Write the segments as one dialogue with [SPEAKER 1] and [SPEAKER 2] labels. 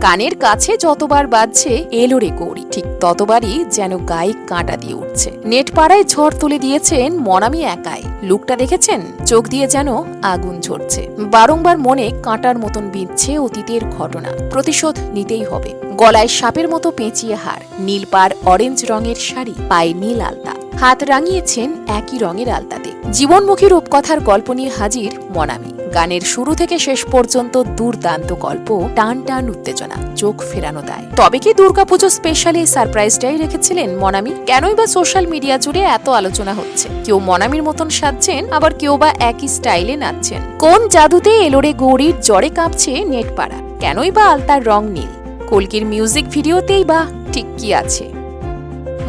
[SPEAKER 1] কানের কাছে যতবার বাজছে, এলো রে ঠিক ততবারই যেন গায়ে কাঁটা দিয়ে উঠছে। নেট পাড়ায় ঝড় তুলে দিয়েছেন মনামি একাই। লুকটা দেখেছেন? চোখ দিয়ে যেন আগুন ঝরছে। বারংবার মনে কাঁটার মতন বিঁধছে অতীতের ঘটনা। প্রতিশোধ নিতেই হবে। গলায় সাপের মতো পেঁচিয়ে হার। নীল পাড় অরেঞ্জ রঙের শাড়ি, পায়ে নীল আলতা। হাত রাঙিয়েছেন একই রঙের আলতাতে। জীবনমুখী রূপকথার গল্প নিয়ে হাজির মনামি। গানের শুরু থেকে শেষ পর্যন্ত দুর্দান্ত গল্প, টান টান উত্তেজনা, চোখ ফেরানো দেয়। তবে কি দুর্গাপুজো স্পেশালি সারপ্রাইজটাই রেখেছিলেন মনামি? কেনই বা সোশ্যাল মিডিয়া জুড়ে এত আলোচনা হচ্ছে? কেউ মনামির মতন সাজছেন, আবার কেউ বা একই স্টাইলে নাচছেন। কোন জাদুতে এলোরে গৌরীর জ্বরে কাঁপছে নেট পাড়া কেনই বা আলতার রং নীল? কলকির মিউজিক ভিডিওতেই বা ঠিক কি আছে?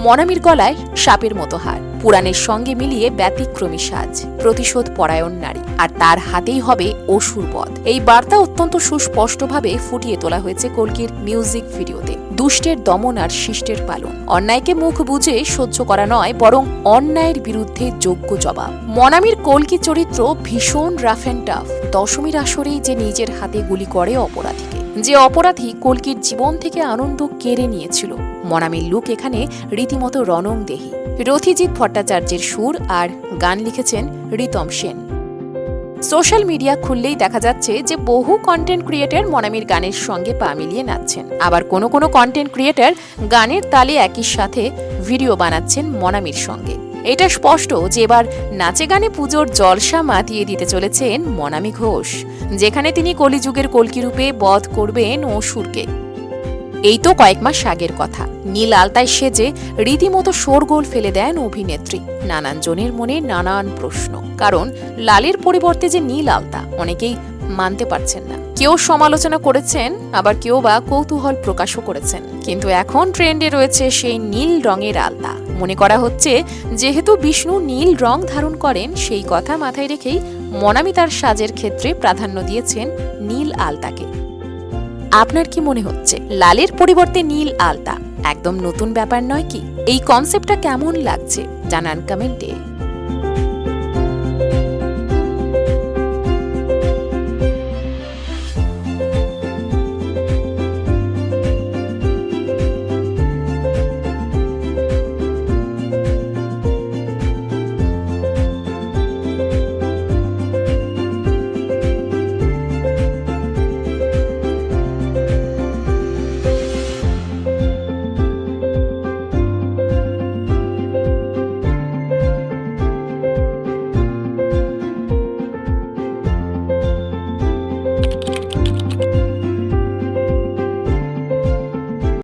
[SPEAKER 1] মনামির গলায় সাপের মতো হার। পুরাণের সঙ্গে মিলিয়ে ব্যতিক্রমী সাজ, প্রতিশোধ পরায়ণ নারী, আর তার হাতেই হবে অসুর পথ এই বার্তা অত্যন্ত সুস্পষ্টভাবে ফুটিয়ে তোলা হয়েছে কলকির মিউজিক ভিডিওতে। দুষ্টের দমন আর শিষ্টের পালন। অন্যায়কে মুখ বুঝে সহ্য করা নয়, বরং অন্যায়ের বিরুদ্ধে যোগ্য জবাব। মনামির কলকি চরিত্র ভীষণ রাফ অ্যান্ড টাফ। দশমীর আসরেই যে নিজের হাতে গুলি করে অপরাধীকে যে অপরাধী কলকির জীবন থেকে আনন্দ কেড়ে নিয়েছিল। মনামির লুক এখানে রীতিমতো রণং দেহি রথিজিৎ ভট্টাচার্যের সুর আর গান লিখেছেন রিতম সেন। সোশ্যাল মিডিয়া খুললেই দেখা যাচ্ছে যে বহু কন্টেন্ট ক্রিয়েটর মনামির গানের সঙ্গে পা মিলিয়ে নাচছেন। আবার কোনো কোনো কন্টেন্ট ক্রিয়েটর গানের তালে একই সাথে ভিডিও বানাচ্ছেন মনামির সঙ্গে। এটা স্পষ্ট যে এবার নাচে গানে পুজোর জলসা মাতিয়ে দিতে চলেছেন মনামি ঘোষ, যেখানে তিনি কলিযুগের কলকিরূপে বধ করবেন অসুরকে। এই তো কয়েক মাস আগের কথা। নীল আলতায় সেজে রীতিমতো শোরগোল ফেলে দেন অভিনেত্রী। নানান জনের মনে নানান প্রশ্ন। কারণ লালের পরিবর্তে যে নীল আলতা, অনেকেই মানতে পারছেন না। কেউ সমালোচনা করেছেন, আবার কেউ বা কৌতূহল প্রকাশও করেছেন। কিন্তু এখন ট্রেন্ডে রয়েছে সেই নীল রঙের আলতা। মনে করা হচ্ছে, যেহেতু বিষ্ণু নীল রং ধারণ করেন, সেই কথা মাথায় রেখেই মনামি তার সাজের ক্ষেত্রে প্রাধান্য দিয়েছেন নীল আলতাকে। আপনার কি মনে হচ্ছে, লালের পরিবর্তে নীল আলতা একদম নতুন ব্যাপার নয় কি? এই কনসেপ্টটা কেমন লাগছে? জানান কমেন্টে।